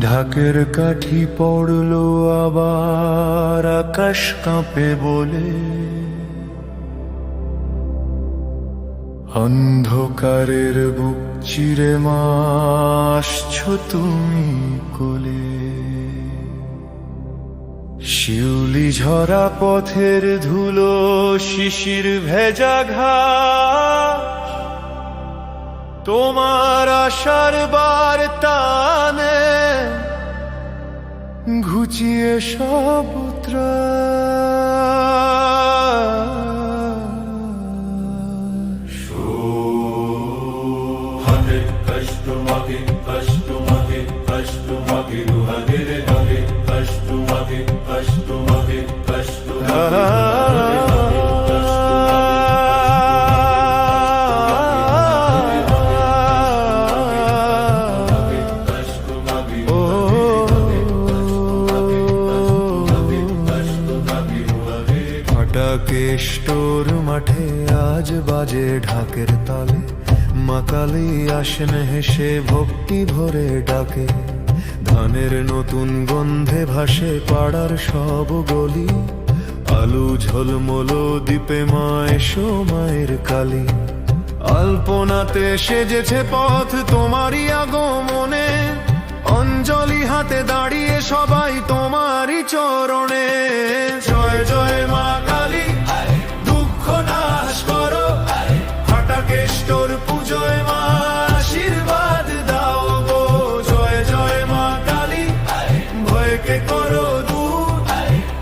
ঢাকের কাঠি পড়ল আবার আকাশ কাঁপে বলে। অন্ধকারের বুক চিরে মাসছ তুমি কোলে। শিউলি ঝরা পথের ধুলো শিশির ভেজা ঘাস তোমার আশার বার্তানে ঘুচিয়ে সব ত্রাস। হাতে কষ্ট মাগে কষ্ট মাগে কষ্ট মাগে রুহাগে রে মাগে কষ্ট মাগে কষ্ট মাগে কষ্ট কষ্ট ফাটা কেষ্টর মাঠে আজ বাজে ঢাকের তালে। মাকালি আসেন হেসে ভক্তি ভরে ডাকে। ধানের নতুন গন্ধে ভাসে পাড়ার সব গলি। আলু ঝলমলো দ্বীপে মায় মায়ের কালী। আলপনাতে সেজেছে পথ তোমারই আগমনে। অঞ্জলি হাতে দাঁড়িয়ে সবাই তোমারই চরণে। করো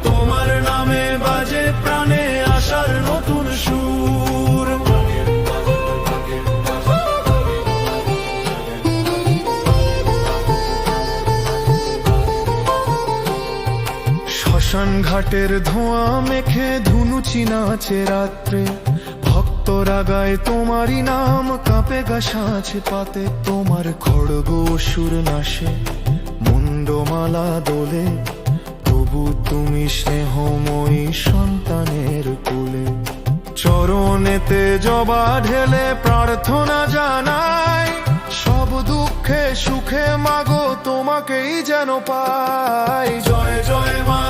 তোমার নামে বাজে প্রাণে আসার নতুন সুর। শ্মশান ঘাটের ধোঁয়া মেখে ধুনুচি নাচে রাত্রে। ভক্তরা তোমারই নাম কাঁপে গা পাতে। তোমার খড়গ সুর নাশে। মুন্ডমালা দোলে, তবু তুমি স্নেহময়ী সন্তানের কোলে। চরণেতে জবা ঢেলে প্রার্থনা জানাই, সব দুঃখে সুখে মাগো, তোমাকেই যেন পাই। জয় জয় মা